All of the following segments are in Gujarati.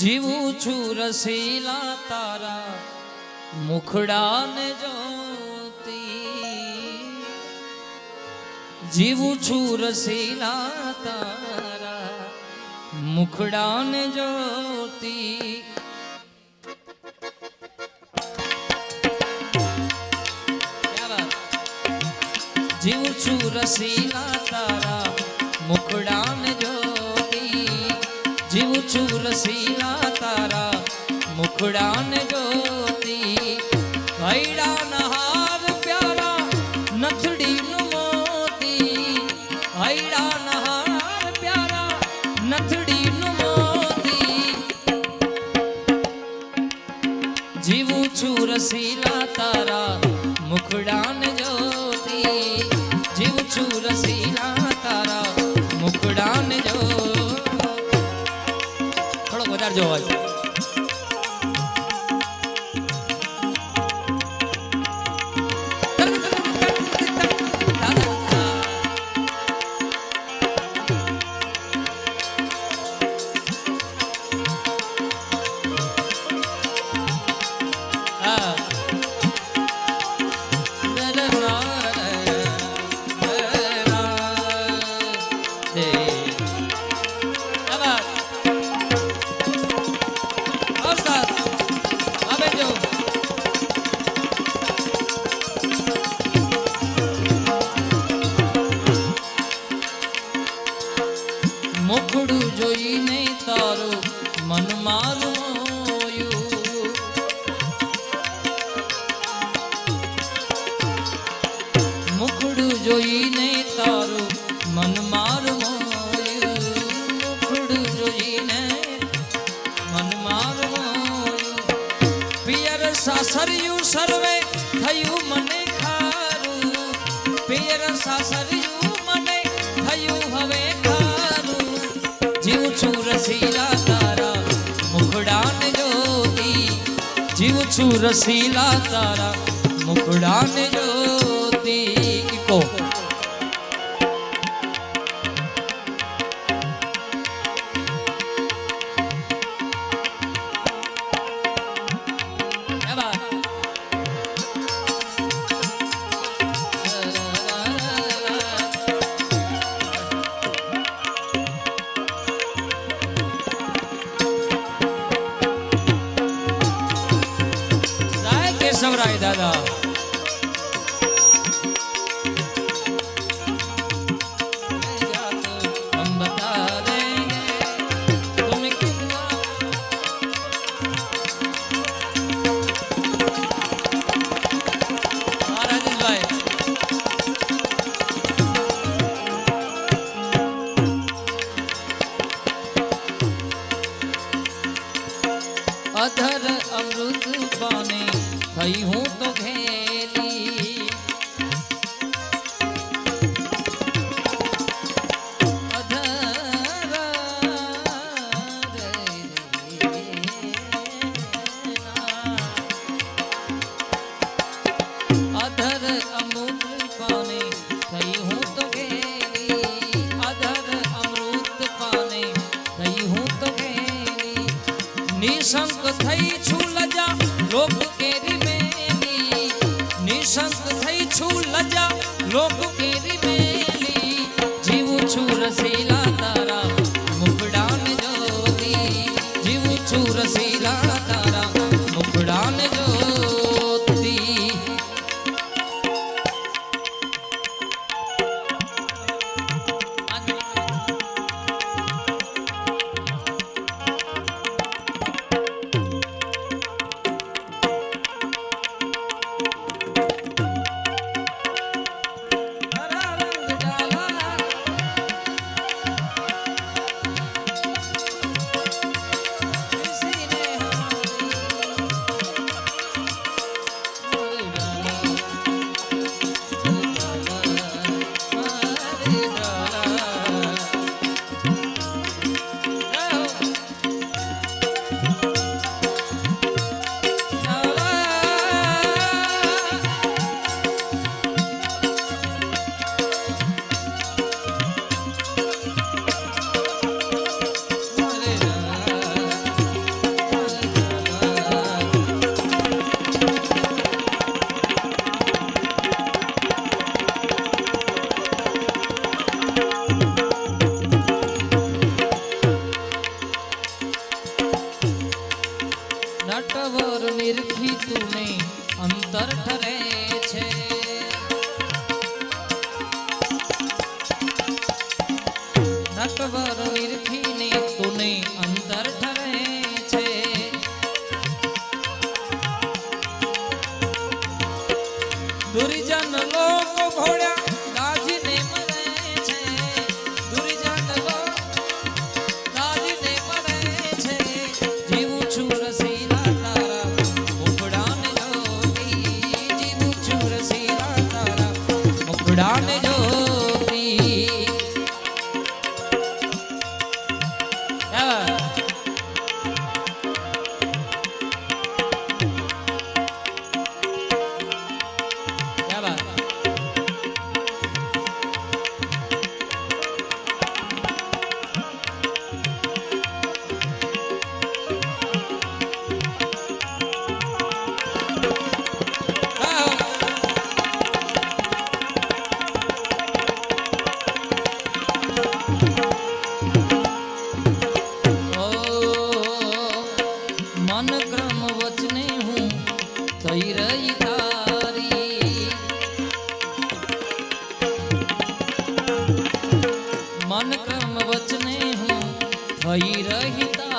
જીવું છું રસીલા તારા મુખડાને જોતી. જીવું છું રસીલા તારા મુખડાને જોતી. જીવું છું રસીલા તારા મુખડાને જોતી. છું રસીલા તારા, મુખડાન જોતી. હૈડા નહાર પ્યારા નથડી નું મોતી. હૈડા નહાર પ્યારા નથડી નું મોતી. જીવું છું રસીલા તારા, મુખડાન આવજો Si la tarara અમૃત પામે થઈ હું તો ઘેરી થઈ રહી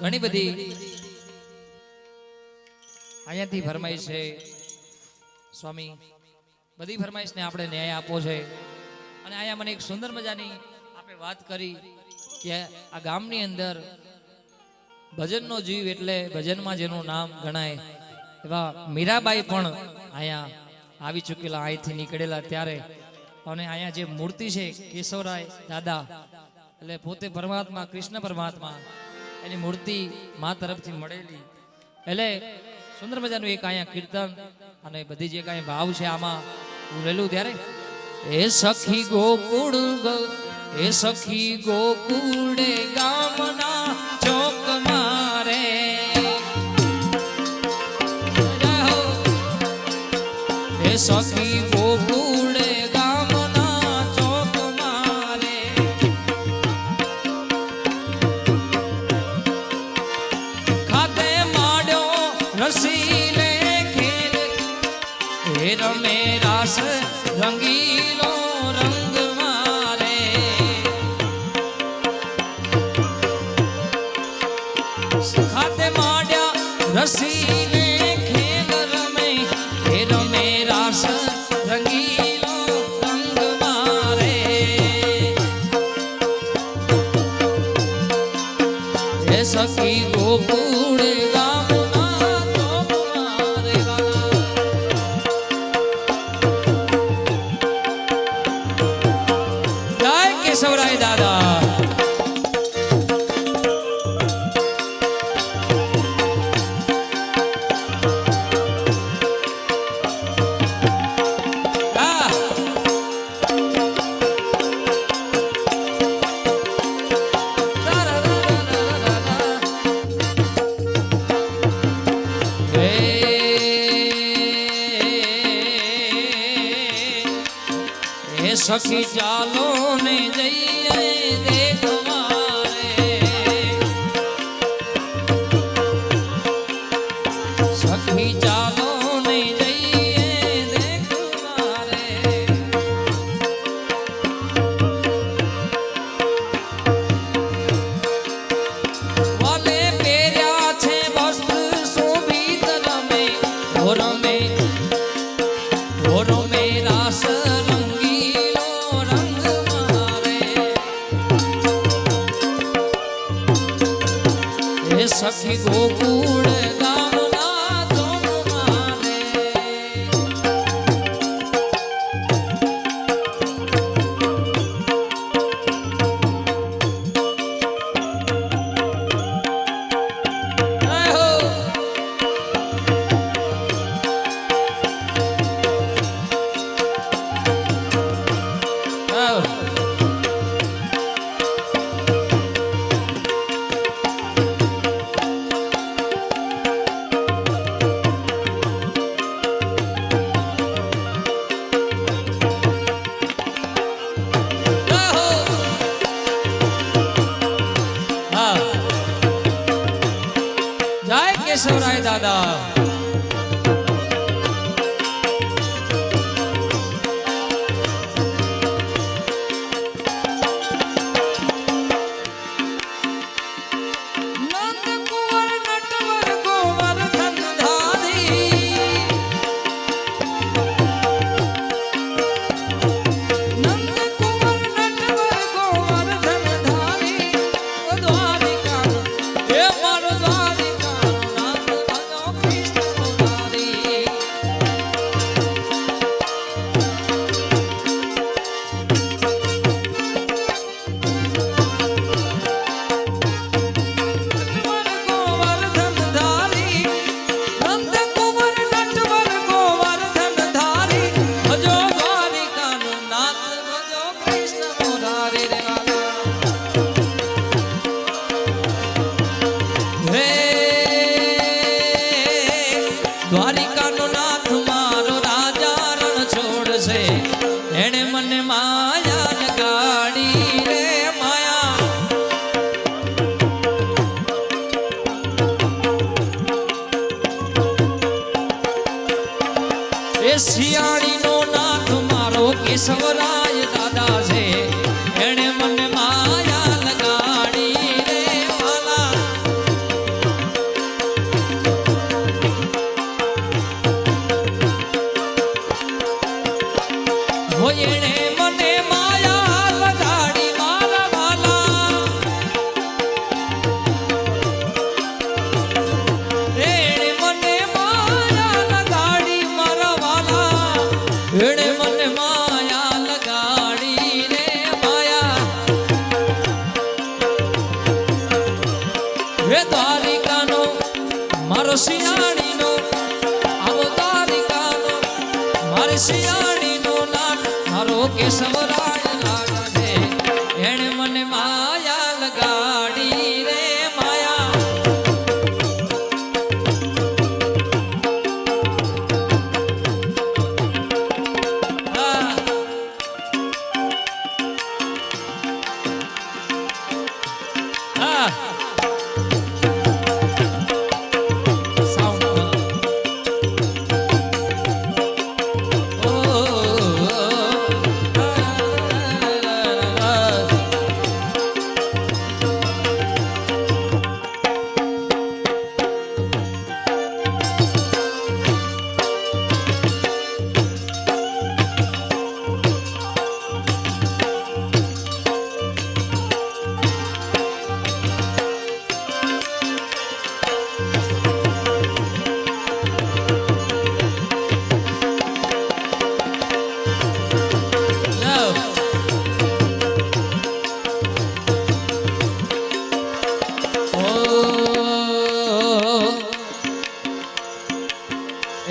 ઘણી બધી અહીંયાથી ફરમાઈશ છે. સ્વામી, બધી ફરમાઈશને આપણે ન્યાય આપો છે. અને અહીંયા મને એક સુંદર મજાની આપણે વાત કરી કે આ ગામની અંદર ભજનનો જીવ એટલે ભજનમાં જેનું નામ ગણાય એવા મીરાબાઈ પણ અહીંયા આવી ચૂકેલા, અહીંથી નીકળેલા ત્યારે અને અહીંયા જે મૂર્તિ છે કેશવરાય દાદા, એટલે પોતે પરમાત્મા, કૃષ્ણ પરમાત્મા, એની મૂર્તિ મા તરફથી મળેલી. એટલે સુંદર મજાનું એક અહીંયા કીર્તન અને બધી જે કાંઈ ભાવ છે આમાં લેલું ત્યારે. એ સખી ગોકુળ એ સખી ગોકુળે ગામના ચોક મારે. એ સખી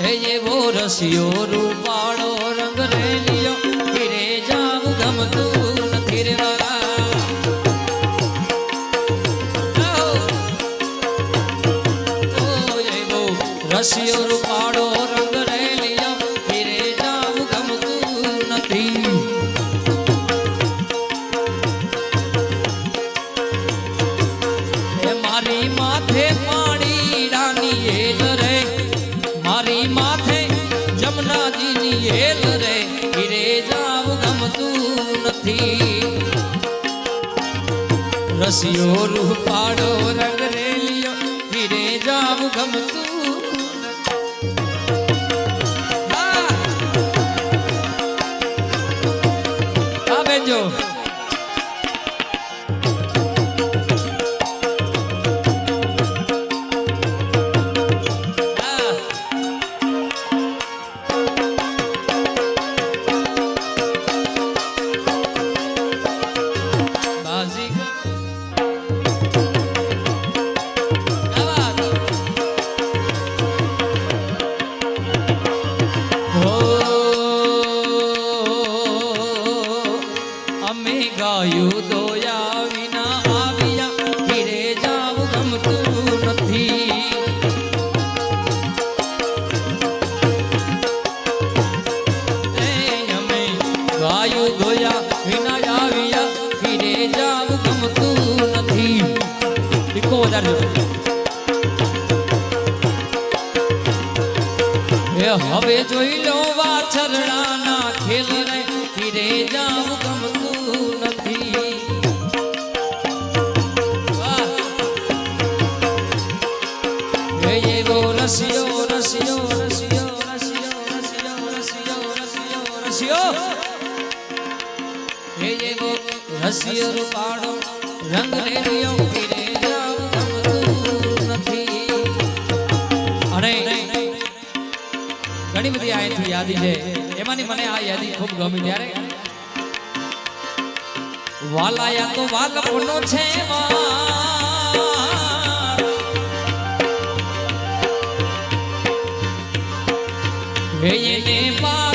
હે એવો રસિયો રૂપાળો રંગ રેલિયો ફીરે જાવ ગમતું નથી રે રસિયો રસિયો રૂપાડો રંગ રેલિયો ફીરે જાવ ગમતું. આવે જો એ હવે જોઈ લો વાછરડાના ખેલ રે ફીરે જાવ ગમતું નથી એ એવો રસિયો રસિયો રસિયો રસિયો રસિયો રસિયો રસિયો રસિયો એ એવો રસિયો રૂપાળ યાદી છે. એમાંની મને આ યાદી ખૂબ ગમી. ત્યારે વાલાયા તો વાલપનો છે હે પા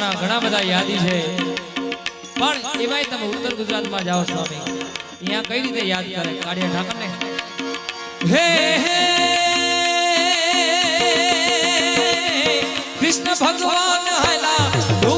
મારા ઘણા બધા યાદી છે પણ એમાંય તમે ઉત્તર ગુજરાતમાં જાઓ સ્વામી અહીંયા કઈ રીતે યાદ કરે કાળિયા ઠાકરને હે કૃષ્ણ ભગવાન હલા